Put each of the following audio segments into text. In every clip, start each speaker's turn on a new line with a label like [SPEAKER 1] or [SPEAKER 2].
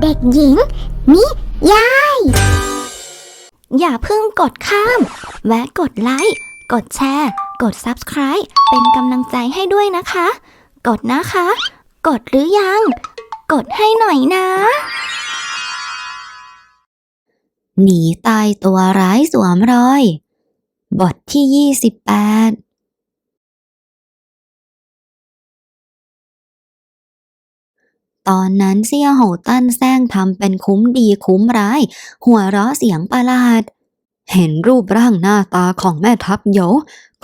[SPEAKER 1] เด็กหญิง นิยาย อย่าเพิ่งกดข้าม แวะกดไลค์ กดแชร์ กด Subscribe เป็นกำลังใจให้ด้วยนะคะ กดนะคะ กดหรือยัง กดให้หน่อยนะ หนีตายตัวร้ายสวมรอย บทที่ 28 ตอนนั้นเสี่ยโหตั้นแซงทำเป็นคุ้มดีคุ้มร้าย หัวเราะเสียงประหลาด เห็นรูปร่างหน้าตาของแม่ทัพโย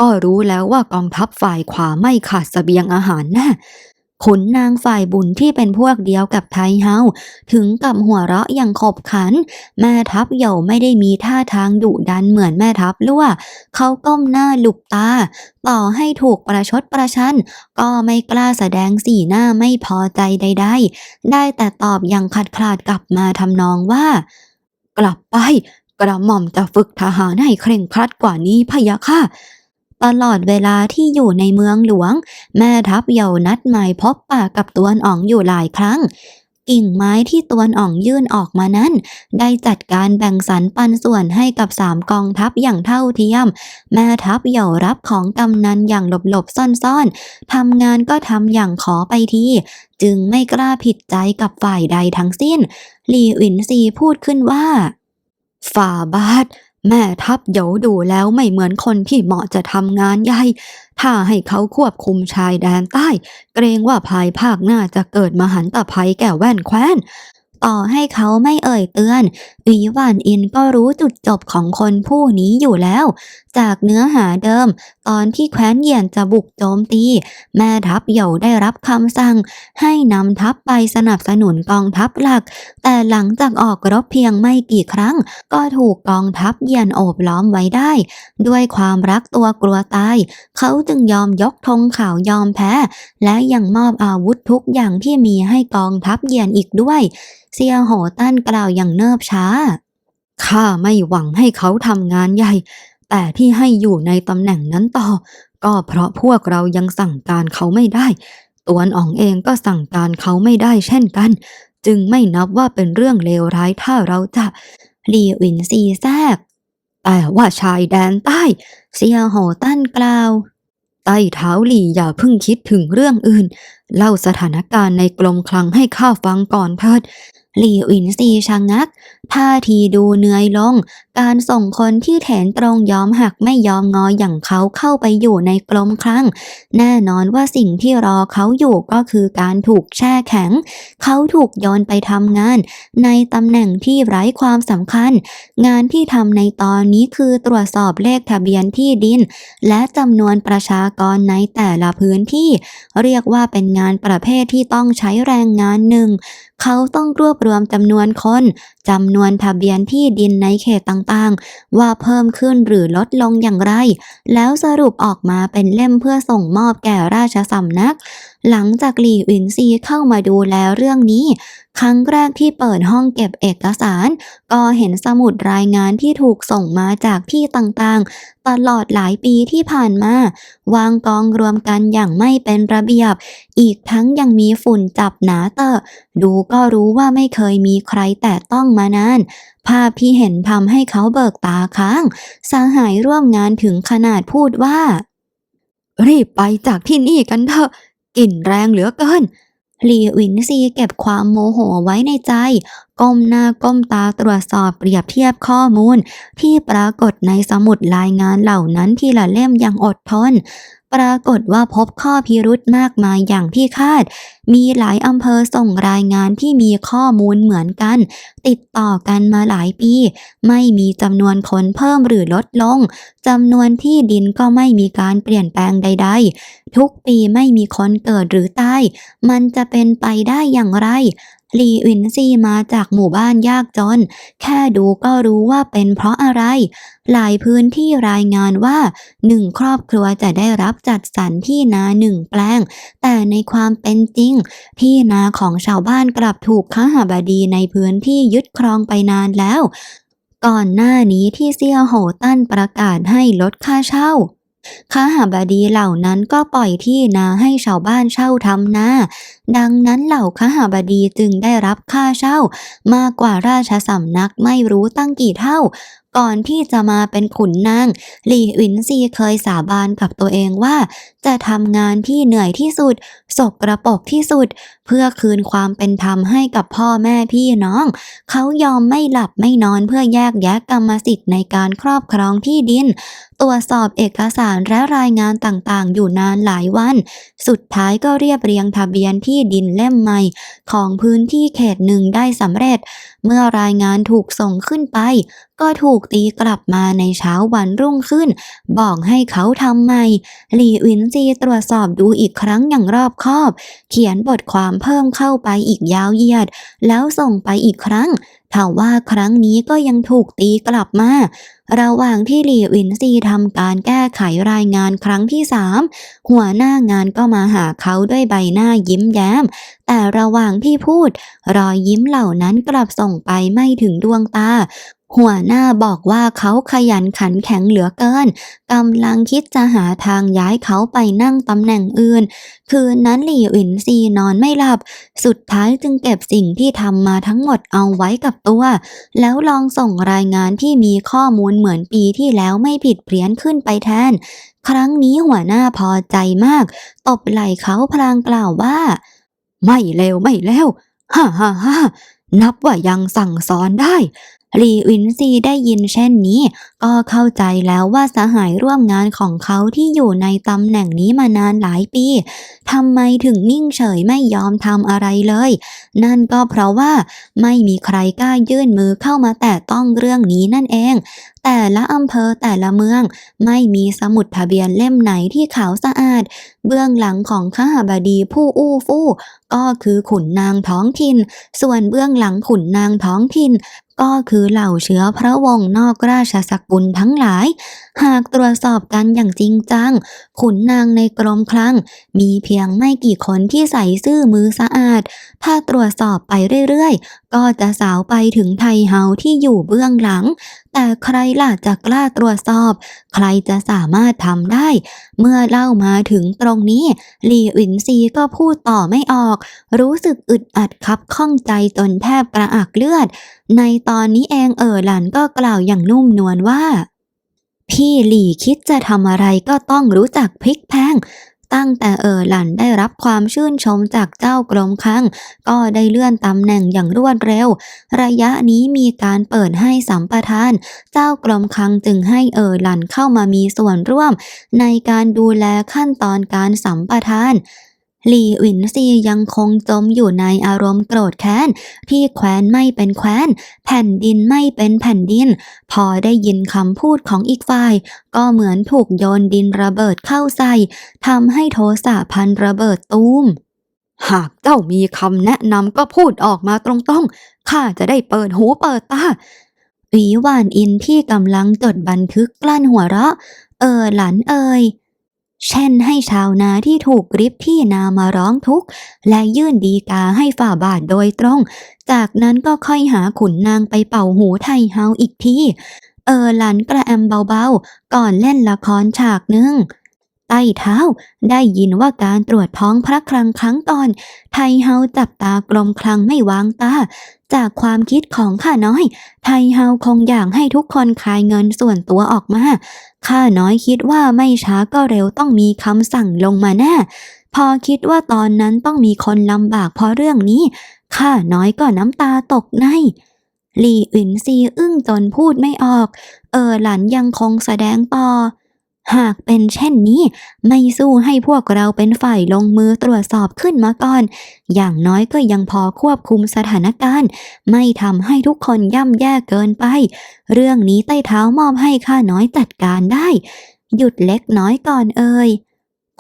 [SPEAKER 1] ก็รู้แล้วว่ากองทัพฝ่ายขวาไม่ขาดเสบียงอาหารแน่ ขุนนางฝ่ายบุญที่เป็นพวกเดียวกับไทเฮาถึงกับหัวเราะอย่างขบขัน แม่ทัพเหยวไม่ได้มีท่าทางดุดันเหมือนแม่ทัพลั่วเขาก้มหน้าหลุบตา ต่อให้ถูกประชดประชัน ก็ไม่กล้าแสดงสีหน้าไม่พอใจใด ๆ ได้แต่ตอบอย่างขัดขลาดกลับมาทำนองว่า กลับไปกระหม่อมจะฝึกทหารให้เคร่งครัดกว่านี้พะยะค่ะ ตลอดเวลาที่อยู่ในเมืองหลวง แม่ทัพเยานัดหมายพบปะกับตวนอ่องอยู่หลายครั้ง กิ่งไม้ที่ตวนอ่องยื่นออกมานั้น ได้จัดการแบ่งสรรปันส่วนให้กับสามกองทัพอย่างเท่าเทียม แม่ทัพเหย่ารับของกำนันอย่างหลบๆซ่อนๆทำงานก็ทำอย่างขอไปทีจึงไม่กล้าผิดใจกับฝ่ายใดทั้งสิ้น หลีอินซีพูดขึ้นว่าฝ่าบาท แม่ทัพเหยาดูแล้วไม่เหมือนคนที่เหมาะจะทำงานใหญ่ ถ้าให้เขาควบคุมชายแดนใต้ เกรงว่าภายภาคหน้าจะเกิดมหันตภัยแก่แว่นแคว้น ต่อให้เขาไม่เอ่ยเตือนอีวานอินก็รู้จุดจบของคนผู้นี้อยู่แล้ว จากเนื้อหาเดิมตอนที่แคว้นเหยียนจะบุกโจมตี แม่ทัพเหย่าได้รับคำสั่ง ให้นำทัพไปสนับสนุนกองทัพหลัก แต่หลังจากออกรบเพียงไม่กี่ครั้ง ก็ถูกกองทัพเหยียนโอบล้อมไว้ได้ ด้วยความรักตัวกลัวตาย เขาจึงยอมยกธงขาวยอมแพ้ และยังมอบอาวุธทุกอย่างที่มีให้กองทัพเหยียนอีกด้วยเซียโหตั้นกล่าวอย่างเนิบช้าข้าไม่หวังให้เขาทำงานใหญ่ แต่ที่ให้อยู่ในตำแหน่งนั้นต่อ ก็เพราะพวกเรายังสั่งการเขาไม่ได้ ตวนอ่องเองก็สั่งการเขาไม่ได้เช่นกัน จึงไม่นับว่าเป็นเรื่องเลวร้ายถ้าเราจะหลีวินซีแซกแต่ว่าชายแดนใต้เซียโหตั้นกล่าวใต้เท้าหลี่อย่าเพิ่งคิดถึงเรื่องอื่น เล่าสถานการณ์ในกรมคลังให้ข้าฟังก่อนเถิดหลี่อินซีชะงักท่าทีดูเหนื่อยลงการส่งคนที่แถนตรงยอมหักไม่ยอมงออย่างเขาเข้าไปอยู่ในกรมคลังแน่นอนว่าสิ่งที่รอเขาอยู่ก็คือการถูกแช่แข็ง เขาถูกโยนไปทำงาน ในตำแหน่งที่ไร้ความสำคัญ งานที่ทำในตอนนี้คือตรวจสอบเลขทะเบียนที่ดิน และจำนวนประชากรในแต่ละพื้นที่ เรียกว่าเป็นงานประเภทที่ต้องใช้แรงงานหนึ่ง เขาต้องรวบรวมจำนวนคนจำนวนทะเบียนที่ดินในเขตต่างๆ ว่าเพิ่มขึ้นหรือลดลงอย่างไร แล้วสรุปออกมาเป็นเล่มเพื่อส่งมอบแก่ราชสำนัก หลังจากหลี่อินซีเข้ามาดูแลเรื่องนี้ ครั้งแรกที่เปิดห้องเก็บเอกสาร ก็เห็นสมุดรายงานที่ถูกส่งมาจากที่ต่างๆ ตลอดหลายปีที่ผ่านมา วางกองรวมกันอย่างไม่เป็นระเบียบ อีกทั้งยังมีฝุ่นจับหนาเตอะดูก็รู้ว่าไม่เคยมีใครแตะต้องมานานภาพที่เห็นทำให้เขาเบิกตาค้าง สาหายร่วมงานถึงขนาดพูดว่า รีบไปจากที่นี่กันเถอะ กลิ่นแรงเหลือเกินหลีหวินซีเก็บความโมโหไว้ในใจ ก้มหน้าก้มตาตรวจสอบเปรียบเทียบข้อมูล ที่ปรากฏในสมุดรายงานเหล่านั้นทีละเล่มอย่างอดทน ปรากฏว่าพบข้อพิรุธมากมายอย่างที่คาด มีหลายอำเภอส่งรายงานที่มีข้อมูลเหมือนกัน ติดต่อกันมาหลายปี ไม่มีจำนวนคนเพิ่มหรือลดลงจำนวนที่ดินก็ไม่มีการเปลี่ยนแปลงใด ๆ ทุกปีไม่มีคนเกิดหรือตาย มันจะเป็นไปได้อย่างไรลีอินซีมาจากหมู่บ้านยากจน แค่ดูก็รู้ว่าเป็นเพราะอะไร หลายพื้นที่รายงานว่าหนึ่งครอบครัวจะได้รับจัดสรรที่นาหนึ่งแปลง แต่ในความเป็นจริง ที่นาของชาวบ้านกลับถูกข้าหบดีในพื้นที่ยึดครองไปนานแล้ว ก่อนหน้านี้ที่เซี่ยโหตั้นประกาศให้ลดค่าเช่าข้าหาบดีเหล่านั้นก็ปล่อยที่นาให้ชาวบ้านเช่าทำนาดังนั้นเหล่าข้าหาบดีจึงได้รับค่าเช่า มากกว่าราชสำนักไม่รู้ตั้งกี่เท่า ก่อนที่จะมาเป็นขุนนางหลี่หวินซีเคยสาบานกับตัวเองว่า จะทำงานที่เหนื่อยที่สุด สกกระปกที่สุด เพื่อคืนความเป็นธรรมให้กับพ่อแม่พี่น้อง เขายอมไม่หลับไม่นอนเพื่อแยกแยะกรรมสิทธิ์ในการครอบครองที่ดิน ตรวจสอบเอกสารและรายงานต่างๆ อยู่นานหลายวัน สุดท้ายก็เรียบเรียงทะเบียนที่ดินเล่มใหม่ ของพื้นที่เขตหนึ่งได้สำเร็จ เมื่อรายงานถูกส่งขึ้นไป ก็ถูกตีกลับมาในเช้าวันรุ่งขึ้น บอกให้เขาทำใหม่หลี่หวินซีตรวจสอบดูอีกครั้งอย่างรอบคอบ เขียนบทความเพิ่มเข้าไปอีกยาวเหยียด แล้วส่งไปอีกครั้งถ้าว่าครั้งนี้ก็ยังถูกตีกลับมา ระหว่างที่หลี่หวินซีทำการแก้ไขรายงานครั้งที่สามหัวหน้างานก็มาหาเขาด้วยใบหน้ายิ้มแย้ม แต่ระหว่างที่พูด รอยยิ้มเหล่านั้นกลับส่งไปไม่ถึงดวงตา หัวหน้าบอกว่าเขาขยันขันแข็งเหลือเกินกำลังคิดจะหาทางย้ายเขาไปนั่งตำแหน่งอื่น คืนนั้นหลี่หวินซีนอนไม่หลับ สุดท้ายจึงเก็บสิ่งที่ทำมาทั้งหมดเอาไว้กับตัว แล้วลองส่งรายงานที่มีข้อมูลเหมือนปีที่แล้วไม่ผิดเพี้ยนขึ้นไปแทน ครั้งนี้หัวหน้าพอใจมาก ตบไหล่เขาพลางกล่าวว่า ไม่เลวไม่เลวฮ่าฮ่าฮ่านับว่ายังสั่งสอนได้ หลีวินซีได้ยินเช่นนี้ ก็เข้าใจแล้วว่าสหายร่วมงานของเขาที่อยู่ในตำแหน่งนี้มานานหลายปีทำไมถึงนิ่งเฉยไม่ยอมทำอะไรเลย นั่นก็เพราะว่าไม่มีใครกล้ายื่นมือเข้ามาแตะต้องเรื่องนี้นั่นเอง แต่ละอำเภอแต่ละเมือง ไม่มีสมุดทะเบียนเล่มไหนที่ขาวสะอาด เบื้องหลังของข้าบดีผู้อู้ฟู่ก็คือขุนนางท้องถิ่น ส่วนเบื้องหลังขุนนางท้องถิ่น ก็คือเหล่าเชื้อพระวงศ์นอกราชสกุลทั้งหลายหากตรวจสอบกันอย่างจริงจัง ขุนนางในกรมคลัง มีเพียงไม่กี่คนที่ใส่ซื่อมือสะอาด ถ้าตรวจสอบไปเรื่อยๆ ก็จะสาวไปถึงไทเฮาที่อยู่เบื้องหลัง แต่ใครล่ะจะกล้าตรวจสอบ ใครจะสามารถทำได้ เมื่อเล่ามาถึงตรงนี้ลี่หวินซีก็พูดต่อไม่ออก รู้สึกอึดอัดคับข้องใจจนแทบกระอักเลือด ในตอนนี้เองเอ๋อหลันก็กล่าวอย่างนุ่มนวลว่า พี่หลี่คิดจะทำอะไรก็ต้องรู้จักพลิกแพงตั้งแต่เออหลันได้รับความชื่นชมจากเจ้ากรมคังก็ได้เลื่อนตำแหน่งอย่างรวดเร็ว ระยะนี้มีการเปิดให้สัมปทาน เจ้ากรมคังจึงให้เออหลันเข้ามามีส่วนร่วม ในการดูแลขั้นตอนการสัมปทาน หลี่หวินซียังคงจมอยู่ในอารมณ์โกรธแค้น ที่แคว้นไม่เป็นแคว้น แผ่นดินไม่เป็นแผ่นดิน พอได้ยินคำพูดของอีกฝ่าย ก็เหมือนถูกโยนดินระเบิดเข้าใส่ทำให้โทสะพันระเบิดตูมหากเจ้ามีคำแนะนำก็พูดออกมาตรงๆ ข้าจะได้เปิดหูเปิดตาหวีวานอินที่กำลังจดบันทึกกลั้นหัวเราะ เออหลันเอ่ย เช่นให้ชาวนาที่ถูกริบที่นามาร้องทุกข์ และยื่นดีกาให้ฝ่าบาทโดยตรง จากนั้นก็ค่อยหาขุนนางไปเป่าหูไทยเฮาอีกที เออหลันกระแอมเบาๆ ก่อนเล่นละครฉากหนึ่ง ต้เท้า ได้ยินว่าการตรวจท้องพระคลังครั้งก่อน ไทเฮาจับตากลมคลังไม่วางตา จากความคิดของข้าน้อย ไทเฮาคงอยากให้ทุกคนคายเงินส่วนตัวออกมา ข้าน้อยคิดว่าไม่ช้าก็เร็วต้องมีคำสั่งลงมาแน่พอคิดว่าตอนนั้นต้องมีคนลำบากเพราะเรื่องนี้ ข้าน้อยก็น้ำตาตกในหลี่อินซีอึ้งจนพูดไม่ออก เออหลันยังคงแสดงต่อ หากเป็นเช่นนี้ ไม่สู้ให้พวกเราเป็นฝ่ายลงมือตรวจสอบขึ้นมาก่อน อย่างน้อยก็ยังพอควบคุมสถานการณ์ ไม่ทำให้ทุกคนย่ำแย่เกินไป เรื่องนี้ใต้เท้ามอบให้ข้าน้อยจัดการได้ หยุดเล็กน้อยก่อนเอ่ย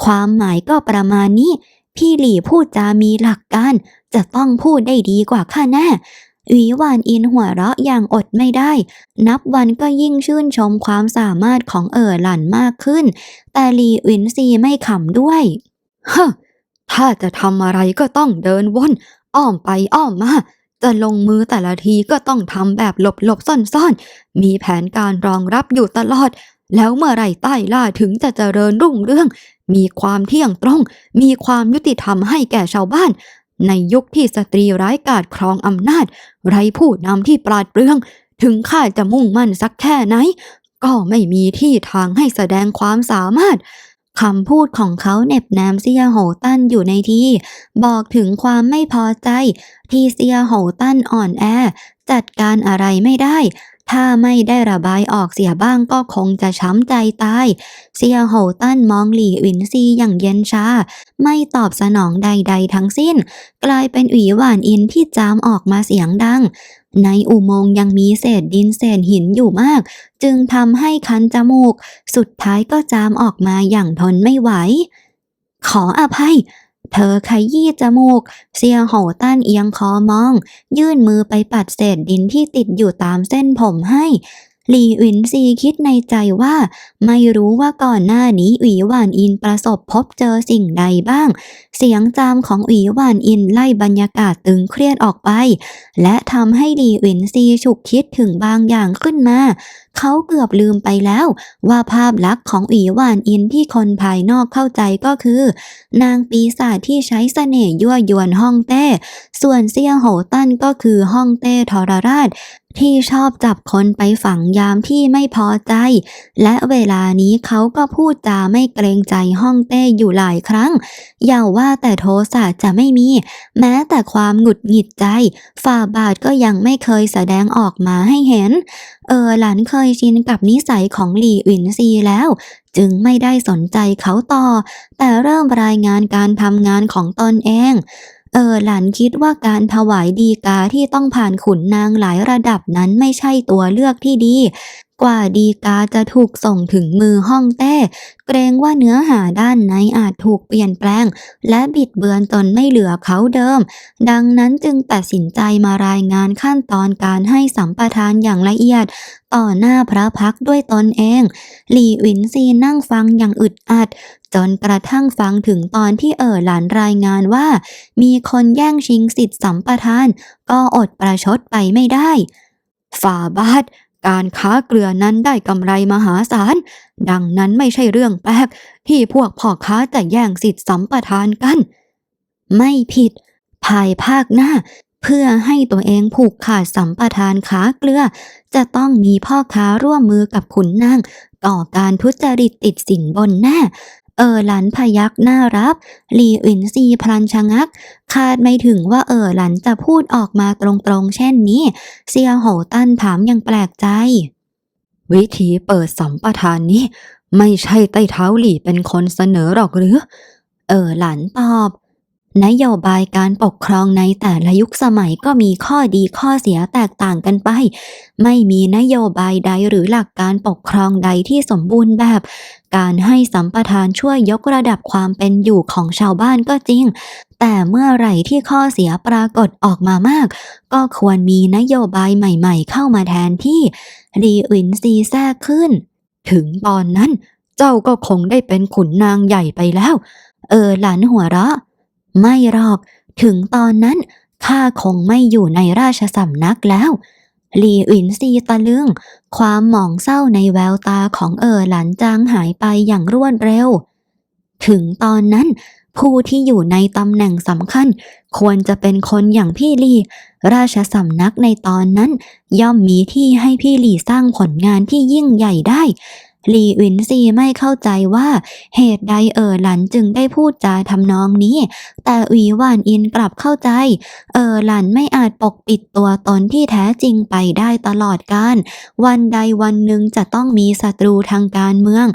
[SPEAKER 1] ความหมายก็ประมาณนี้ พี่หลี่พูดจามีหลักการ จะต้องพูดได้ดีกว่าข้าแน่ หวีหวานอินหัวเราะอย่างอดไม่ได้ นับวันก็ยิ่งชื่นชมความสามารถของเอ๋อหลันมากขึ้น แต่หลีหวินซีไม่ขำด้วยฮะถ้าจะทำอะไรก็ต้องเดินวนอ้อมไปอ้อมมาจะลงมือแต่ละทีก็ต้องทำแบบหลบหลบๆซ่อนๆ มีแผนการรองรับอยู่ตลอด แล้วเมื่อไรใต้ล่าถึงจะเจริญรุ่งเรื่อง มีความเที่ยงตรง มีความยุติธรรมให้แก่ชาวบ้าน ในยุคที่สตรีร้ายกาจครองอำนาจ ไร้ผู้นำที่ปราดเปรื่อง ถึงข้าจะมุ่งมั่นสักแค่ไหน ก็ไม่มีที่ทางให้แสดงความสามารถคำพูดของเขาเหน็บแนมเซียโหตันอยู่ในที่ บอกถึงความไม่พอใจ ที่เซียโหตันอ่อนแอ จัดการอะไรไม่ได้ ถ้าไม่ได้ระบายออกเสียบ้างก็คงจะช้ำใจตาย เซียโหตันมองหลี่อินซีอย่างเย็นชา ไม่ตอบสนองใด ๆ ทั้งสิ้น กลายเป็นหวีหวานอินที่จามออกมาเสียงดัง ในอุโมงค์ยังมีเศษดินเศษหินอยู่มาก จึงทำให้คันจมูก สุดท้ายก็จามออกมาอย่างทนไม่ไหว ขออภัย เธอขยี้จมูก เซียโหตันเอียงคอมอง ยื่นมือไปปัดเศษดินที่ติดอยู่ตามเส้นผมให้ หลี่อินซีคิดในใจว่า ไม่รู้ว่าก่อนหน้านี้หวีหวานอินประสบพบเจอสิ่งใดบ้าง เสียงจามของหวีหวานอินไล่บรรยากาศตึงเครียดออกไป และทำให้หลี่อินซีฉุกคิดถึงบางอย่างขึ้นมา เขาเกือบลืมไปแล้ว ว่าภาพลักษณ์ของหวีหวานอินที่คนภายนอกเข้าใจก็คือ นางปีศาจที่ใช้เสน่ห์ยั่วยวนห้องเต้ ส่วนเซี่ยโหตั้นก็คือห้องเต้ทรราช ที่ชอบจับคนไปฝังยามที่ไม่พอใจ และเวลานี้เขาก็พูดจาไม่เกรงใจห้องเต้อยู่หลายครั้ง อย่าว่าแต่โทสะจะไม่มี แม้แต่ความหงุดหงิดใจ ฝ่าบาทก็ยังไม่เคยแสดงออกมาให้เห็น เออหลานเคยชินกับนิสัยของหลี่อินซีแล้ว จึงไม่ได้สนใจเขาต่อ แต่เริ่มรายงานการทำงานของตนเอง เออหลานคิดว่าการถวายดีกาที่ต้องผ่านขุนนางหลายระดับนั้นไม่ใช่ตัวเลือกที่ดี กว่าดีกาจะถูกส่งถึงมือห้องเต้ เกรงว่าเนื้อหาด้านในอาจถูกเปลี่ยนแปลง และบิดเบือนจนไม่เหลือเขาเดิม ดังนั้นจึงตัดสินใจมารายงานขั้นตอนการให้สัมปทานอย่างละเอียด ต่อหน้าพระพักด้วยตนเอง หลี่หวินซีนั่งฟังอย่างอึดอัด จนกระทั่งฟังถึงตอนที่เอ่อหลานรายงานว่า มีคนแย่งชิงสิทธิสัมปทาน ก็อดประชดไปไม่ได้ฝ่าบาท การค้าเกลือนั้นได้กำไรมหาศาล ดังนั้นไม่ใช่เรื่องแปลกที่พวกพ่อค้าจะแย่งสิทธิสัมปทานกัน ไม่ผิด ภายภาคหน้า เพื่อให้ตัวเองผูกขาดสัมปทานค้าเกลือ จะต้องมีพ่อค้าร่วมมือกับขุนนางก่อการทุจริตติดสินบนแน่ เออหลันพยักหน้ารับ หลีอินซีพลันชะงัก คาดไม่ถึงว่าเออหลันจะพูดออกมาตรงๆ เช่นนี้ เซียโหตันถามอย่างแปลกใจ วิธีเปิดสัมปทานนี้ ไม่ใช่ใต้เท้าหลีเป็นคนเสนอหรอกหรือ เออหลันตอบ นโยบายการปกครองในแต่ละยุคสมัยก็มีข้อดีข้อเสียแตกต่างกันไป ไม่มีนโยบายใดหรือหลักการปกครองใดที่สมบูรณ์แบบ การให้สัมปทานช่วยยกระดับความเป็นอยู่ของชาวบ้านก็จริง แต่เมื่อไหร่ที่ข้อเสียปรากฏออกมามาก ก็ควรมีนโยบายใหม่ๆ เข้ามาแทนที่รีอินซีแทรกขึ้น ถึงตอนนั้น เจ้าก็คงได้เป็นขุนนางใหญ่ไปแล้ว เออหลานหัวเราะ ไม่หรอก ถึงตอนนั้นข้าคงไม่อยู่ในราชสำนักแล้ว หลีอินซีตะลึง ความหมองเศร้าในแววตาของเอ๋อหลันจางหายไปอย่างรวดเร็ว ถึงตอนนั้น ผู้ที่อยู่ในตำแหน่งสำคัญ ควรจะเป็นคนอย่างพี่ลี ราชสำนักในตอนนั้น ย่อมมีที่ให้พี่ลีสร้างผลงานที่ยิ่งใหญ่ได้ หลีวินซีไม่เข้าใจว่าเหตุใดเอ๋อหลันจึงได้พูดจาทำนองนี้ แต่หวีหวานอินกลับเข้าใจ เออหลันไม่อาจปกปิดตัวตนที่แท้จริงไปได้ตลอดการ วันใดวันหนึ่งจะต้องมีศัตรูทางการเมือง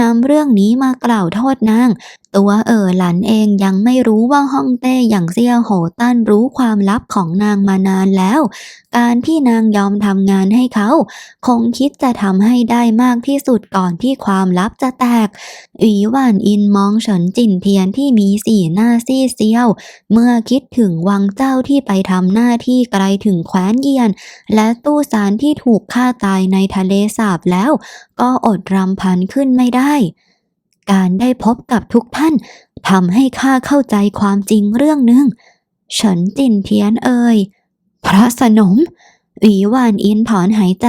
[SPEAKER 1] นำเรื่องนี้มากล่าวโทษนาง ตัวเออหลันเองยังไม่รู้ว่าฮ่องเต้อย่างเซี่ยโหตันรู้ความลับของนางมานานแล้ว การที่นางยอมทำงานให้เขา คงคิดจะทำให้ได้มากที่สุดก่อนที่ความลับจะแตกหวีหวานอินมองเฉินจินเทียนที่มีสีหน้าซีเซียว เมื่อคิดถึงวังเจ้าที่ไปทำหน้าที่ไกลถึงแคว้นเยียน และตู้สารที่ถูกฆ่าตายในทะเลสาบแล้ว ก็อดรำพันขึ้นไม่ได้ การได้พบกับทุกท่านทำให้ข้าเข้าใจความจริงเรื่องหนึ่งฉินจินเทียนเอ่ยพระสนมหวีหวานอินถอนหายใจ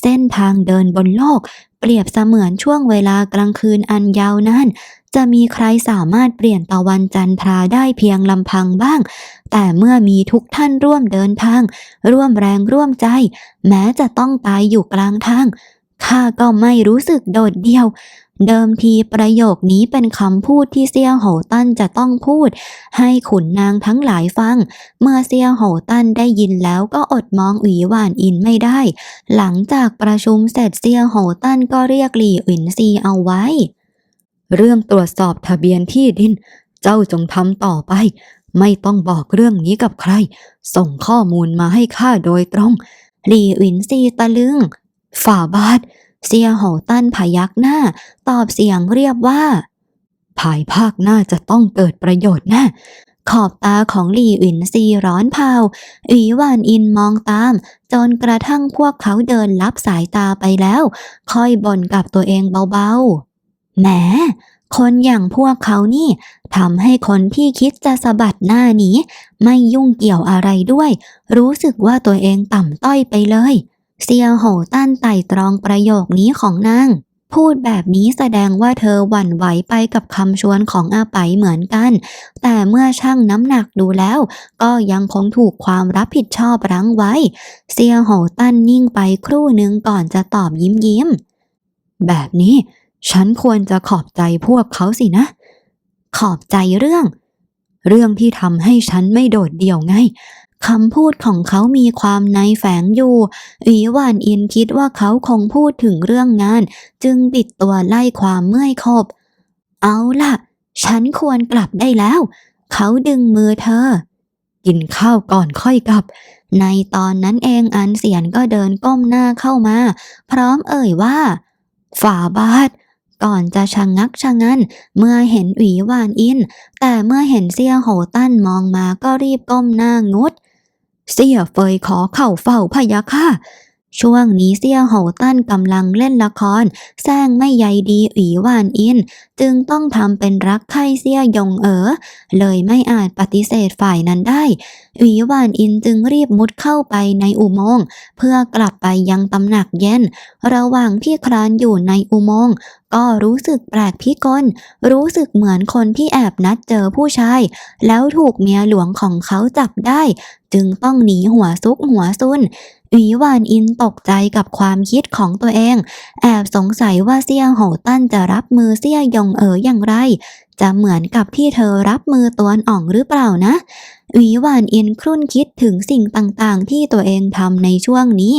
[SPEAKER 1] เส้นทางเดินบนโลก เปรียบเสมือนช่วงเวลากลางคืนอันยาวนานจะมีใครสามารถเปลี่ยนตะวันจันทราได้เพียงลำพังบ้าง แต่เมื่อมีทุกท่านร่วมเดินทาง ร่วมแรงร่วมใจ แม้จะต้องตายอยู่กลางทางข้าก็ไม่รู้สึกโดดเดี่ยว เดิมทีประโยคนี้เป็นคำพูดที่เซียโหตันจะต้องพูด ให้ขุนนางทั้งหลายฟัง เมื่อเซียโหตันได้ยินแล้วก็อดมองหวีหวานอินไม่ได้ หลังจากประชุมเสร็จเซียโหตันก็เรียกหลี่อินซีเอาไว้ เรื่องตรวจสอบทะเบียนที่ดิน เจ้าจงทำต่อไป ไม่ต้องบอกเรื่องนี้กับใคร ส่งข้อมูลมาให้ข้าโดยตรงหลี่อินซีตะลึง ฝ่าบาท เซียโหตั้นพยักหน้า ตอบเสียงเรียบว่า ภายภาคหน้าจะต้องเกิดประโยชน์แน่ขอบตาของหลี่อินซีร้อนเผาหวีหวานอินมองตาม จนกระทั่งพวกเขาเดินลับสายตาไปแล้ว ค่อยบ่นกับตัวเองเบาๆ แหม คนอย่างพวกเขานี่ทำให้คนที่คิดจะสะบัดหน้าหนีไม่ยุ่งเกี่ยวอะไรด้วย รู้สึกว่าตัวเองต่ำต้อยไปเลย เซียโหตั้นไต่ตรองประโยคนี้ของนางพูดแบบนี้แสดงว่าเธอหวั่นไหวไปกับคำชวนของอาไปเหมือนกัน แต่เมื่อชั่งน้ำหนักดูแล้ว ก็ยังคงถูกความรับผิดชอบรั้งไว้ เซียโหตั้นนิ่งไปครู่หนึ่งก่อนจะตอบยิ้มยิ้ม แบบนี้ ฉันควรจะขอบใจพวกเขาสินะ ขอบใจเรื่อง เรื่องที่ทำให้ฉันไม่โดดเดี่ยวไง คำพูดของเขามีความในแฝงอยู่หวีหวานอินคิดว่าเขาคงพูดถึงเรื่องงาน จึงบิดตัวไล่ความเมื่อยคบ เอาล่ะ ฉันควรกลับได้แล้ว เขาดึงมือเธอ กินข้าวก่อนค่อยกลับ ในตอนนั้นเองอันเสียนก็เดินก้มหน้าเข้ามา พร้อมเอ่ยว่าฝ่าบาทก่อนจะชะงงักชะงันเมื่อเห็นหวีวานอิน แต่เมื่อเห็นเสี่ยโหตั้นมองมาก็รีบก้มหน้างด เสี่ยเฟยขอเข้าเฝ้าพะยะค่ะ ช่วงนี้เสี่ยโหตั้นกำลังเล่นละครแซงไม่ใยดีหวีหวานอิน จึงต้องทำเป็นรักใคร่เสี่ยยงเอ๋อเลยไม่อาจปฏิเสธฝ่ายนั้นได้หวีหวานอินจึงรีบมุดเข้าไปในอุโมงค์เพื่อกลับไปยังตำหนักเย็น ระหว่างที่คลานอยู่ในอุโมงค์ก็รู้สึกแปลกพิกล รู้สึกเหมือนคนที่แอบนัดเจอผู้ชาย แล้วถูกเมียหลวงของเขาจับได้ จึงต้องหนีหัวซุกหัวซุน หวีหวานอินตกใจกับความคิดของตัวเอง แอบสงสัยว่าเซี่ยโหตั้นจะรับมือเซี่ยยงเอ๋ออย่างไร จะเหมือนกับที่เธอรับมือตัวอ่องหรือเปล่านะวีหวานอินครุ่นคิดถึงสิ่งต่างๆ ที่ตัวเองทำในช่วงนี้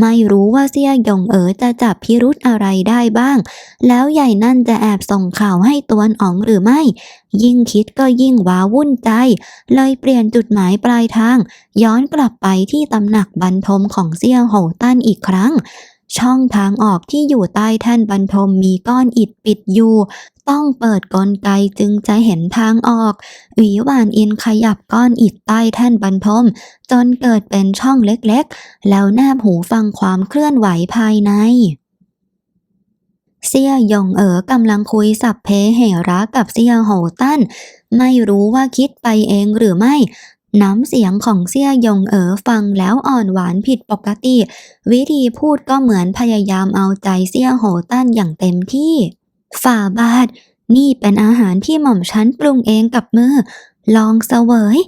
[SPEAKER 1] ไม่รู้ว่าเซี่ยยงเอ๋อจะจับพิรุธอะไรได้บ้าง แล้วใหญ่นั่นจะแอบส่งข่าวให้ตัวนอ๋องหรือไม่ ยิ่งคิดก็ยิ่งว้าวุ่นใจ เลยเปลี่ยนจุดหมายปลายทาง ย้อนกลับไปที่ตำหนักบรรทมของเซียโหตั้นอีกครั้ง ช่องทางออกที่อยู่ใต้แท่นบรรทมมีก้อนอิฐปิดอยู่ ต้องเปิดกลไกจึงจะเห็นทางออกหวีหวานอินขยับก้อนอิฐใต้แท่นบรรทม จนเกิดเป็นช่องเล็กๆ แล้วแนบหูฟังความเคลื่อนไหวภายในเซี่ยหยงเอ๋อกำลังคุยสับเพเหระกับเซี่ยโหตั้น ไม่รู้ว่าคิดไปเองหรือไม่ น้ำเสียงของเซี่ยยงเอ๋อฟังแล้วอ่อนหวานผิดปกติ วิธีพูดก็เหมือนพยายามเอาใจเซี่ยโหตั้นอย่างเต็มที่ ฝ่าบาท นี่เป็นอาหารที่หม่อมฉันปรุงเองกับมือ ลองเสวย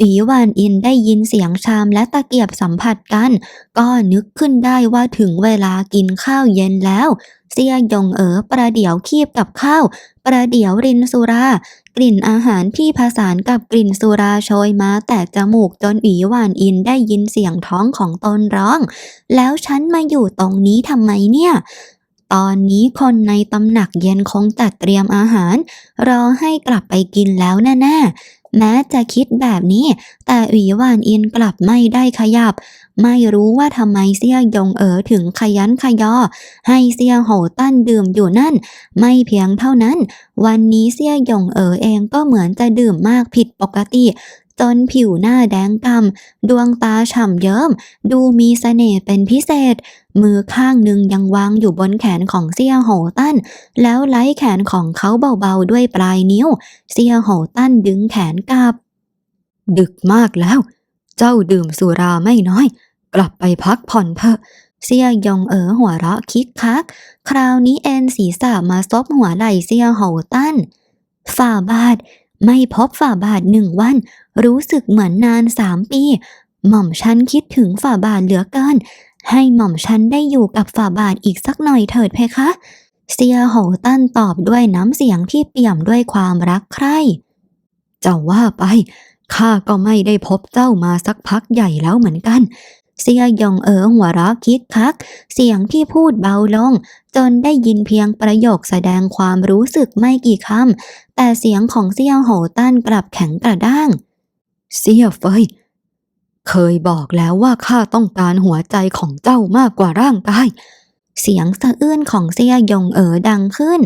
[SPEAKER 1] ปีหวานอินได้ยินเสียงชามและตะเกียบสัมผัสกัน ก็นึกขึ้นได้ว่าถึงเวลากินข้าวเย็นแล้ว เซียหยงเอ๋อประเดี๋ยวคีบกับข้าว ประเดี๋ยวรินสุรา กลิ่นอาหารที่ผสานกับกลิ่นสุราโชยมาแต่จมูกจนอีหวานอินได้ยินเสียงท้องของตนร้อง แล้วฉันมาอยู่ตรงนี้ทำไมเนี่ยตอนนี้คนในตำหนักเย็นคงจัดเตรียมอาหาร รอให้กลับไปกินแล้วแน่ๆ แม้จะคิดแบบนี้ แต่หวีหวานอินกลับไม่ได้ขยับ ไม่รู้ว่าทำไมเซี่ยยงเอ๋อถึงขยันขยอ ให้เซี่ยโหตั้นดื่มอยู่นั่น ไม่เพียงเท่านั้น วันนี้เซี่ยยงเอ๋อเองก็เหมือนจะดื่มมากผิดปกติ จนผิวหน้าแดงกำดวงตาฉ่ำเยิ้ม ดูมีเสน่ห์เป็นพิเศษ มือข้างหนึ่งยังวางอยู่บนแขนของเซียโหตันแล้วไล้แขนของเขาเบาๆด้วยปลายนิ้ว เซียโหตันดึงแขนกลับ ดึกมากแล้ว เจ้าดื่มสุราไม่น้อย กลับไปพักผ่อนเถอะเสี่ยหยงเอ๋อหัวเราะคิกคัก คราวนี้เอ็นศีรษะมาซบหัวไหล่เสี่ยโหตันฝ่าบาท ไม่พบฝ่าบาทหนึ่งวัน รู้สึกเหมือนนานสามปี หม่อมฉันคิดถึงฝ่าบาทเหลือเกิน ให้หม่อมฉันได้อยู่กับฝ่าบาทอีกสักหน่อยเถิดเพคะ เซียโหตั้นตอบด้วยน้ำเสียงที่เปี่ยมด้วยความรักใคร่จะว่าไปข้าก็ไม่ได้พบเจ้ามาสักพักใหญ่แล้วเหมือนกัน เซียยองเอ๋อหัวเราะคิกคัก เสียงที่พูดเบาลง จนได้ยินเพียงประโยคแสดงความรู้สึกไม่กี่คำแต่เสียงของเซียโหตันกลับแข็งกระด้าง เซียเฟยเคยบอกแล้วว่าข้าต้องการหัวใจของเจ้ามากกว่าร่างกาย เสียงสะอื้นของเซียยงเอ๋อดังขึ้น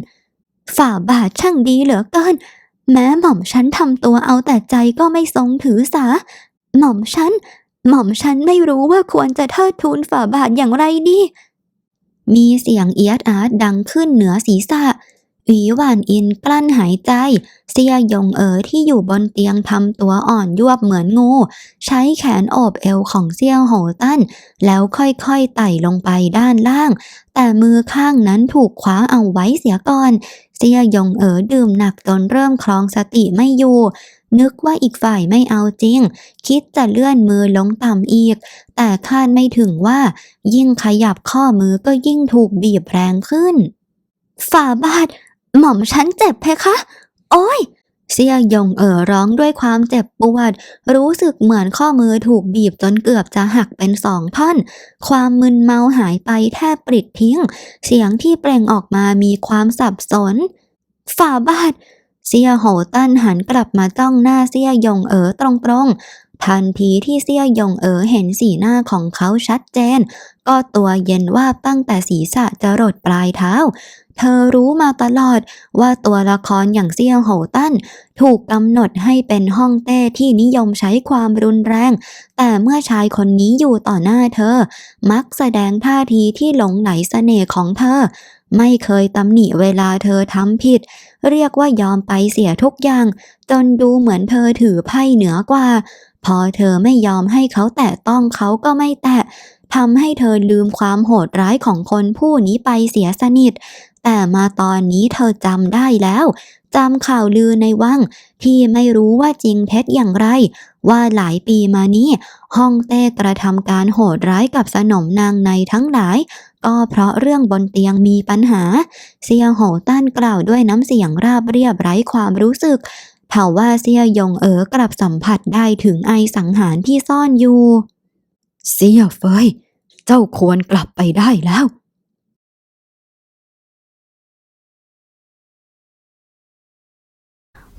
[SPEAKER 1] ฝ่าบาทช่างดีเหลือเกิน แม้หม่อมฉันทำตัวเอาแต่ใจก็ไม่ทรงถือสา หม่อมฉัน หม่อมฉันไม่รู้ว่าควรจะเทิดทูนฝ่าบาทอย่างไรดี มีเสียงเอียดอาร์ตดังขึ้นเหนือศีรษะหวีหวานอินกลั้นหายใจ เสียยงเอ๋อที่อยู่บนเตียงทำตัวอ่อนยวบเหมือนงู ใช้แขนโอบเอวของเซียวโหตั้น แล้วค่อยๆไต่ลงไปด้านล่าง แต่มือข้างนั้นถูกคว้าเอาไว้เสียก่อน เสียยงเอ๋อดื่มหนักจนเริ่มคลองสติไม่อยู่ นึกว่าอีกฝ่ายไม่เอาจริง คิดจะเลื่อนมือลงต่ำอีก แต่คาดไม่ถึงว่า ยิ่งขยับข้อมือก็ยิ่งถูกบีบแรงขึ้น ฝ่าบาท หม่อมฉันเจ็บเพคะ โอ้ยเสี่ยยงเอ๋อร้องด้วยความเจ็บปวด รู้สึกเหมือนข้อมือถูกบีบจนเกือบจะหักเป็นสองท่อน ความมึนเมาหายไปแทบปลิดทิ้ง เสียงที่เปล่งออกมามีความสับสน ฝ่าบาท เสี่ยโหตั้นหันกลับมาจ้องหน้าเสี่ยยงเอ๋อตรงๆ ทันทีที่เสี่ยยงเอ๋อเห็นสีหน้าของเขาชัดเจน ก็ตัวเย็นว่าตั้งแต่ศีรษะจะรดปลายเท้า เธอรู้มาตลอดว่าตัวละครอย่างเซี่ยวโหตั้น ถูกกำหนดให้เป็นห้องเต้ที่นิยมใช้ความรุนแรง แต่เมื่อชายคนนี้อยู่ต่อหน้าเธอ มักแสดงท่าทีที่หลงไหลเสน่ห์ของเธอ ไม่เคยตำหนิเวลาเธอทำผิด เรียกว่ายอมไปเสียทุกอย่าง จนดูเหมือนเธอถือไพ่เหนือกว่า พอเธอไม่ยอมให้เขาแตะต้องเขาก็ไม่แตะทำให้เธอลืมความโหดร้ายของคนผู้นี้ไปเสียสนิท แต่มาตอนนี้เธอจำได้แล้วจำข่าวลือในวังที่ไม่รู้ว่าจริงเท็จอย่างไร ว่าหลายปีมานี้ฮ่องเต้กระทำการโหดร้ายกับสนมนางในทั้งหลาย ก็เพราะเรื่องบนเตียงมีปัญหา เซียโหต้านกล่าวด้วยน้ำเสียงราบเรียบไร้ความรู้สึกเผ่าว่าเซียยงเอ๋อกลับสัมผัสได้ถึงไอสังหารที่ซ่อนอยู่ เซียเฟยเจ้าควรกลับไปได้แล้ว